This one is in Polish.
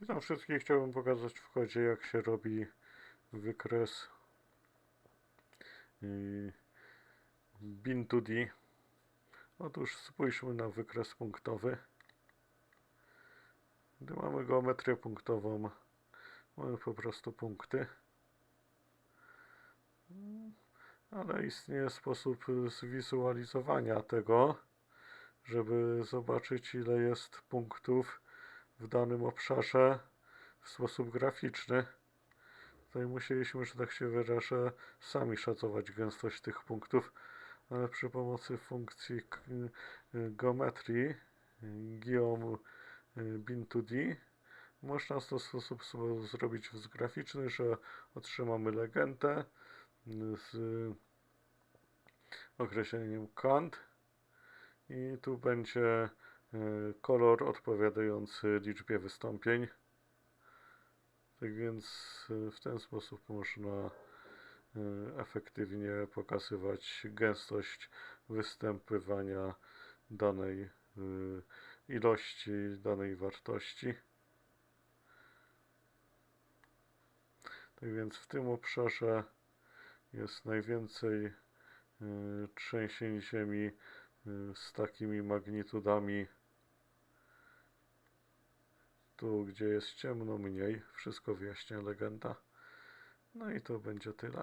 Witam wszystkich. Chciałbym pokazać w kodzie, jak się robi wykres yy, bin2d. Otóż spójrzmy na wykres punktowy. Gdy mamy geometrię punktową, mamy po prostu punkty. Ale istnieje sposób zwizualizowania tego, żeby zobaczyć ile jest punktów w danym obszarze w sposób graficzny. Tutaj musieliśmy, że tak się wyrażę, sami szacować gęstość tych punktów, ale przy pomocy funkcji y, geometrii geom y, bin2d można w ten sposób zrobić wzór graficzny, że otrzymamy legendę z określeniem kant i tu będzie kolor odpowiadający liczbie wystąpień. Tak więc y, w ten sposób można y, efektywnie pokazywać gęstość występywania danej ilości, danej wartości. Tak więc w tym obszarze jest najwięcej trzęsień ziemi z takimi magnitudami. Tu, gdzie jest ciemno, mniej. Wszystko wyjaśnia legenda. No i to będzie tyle.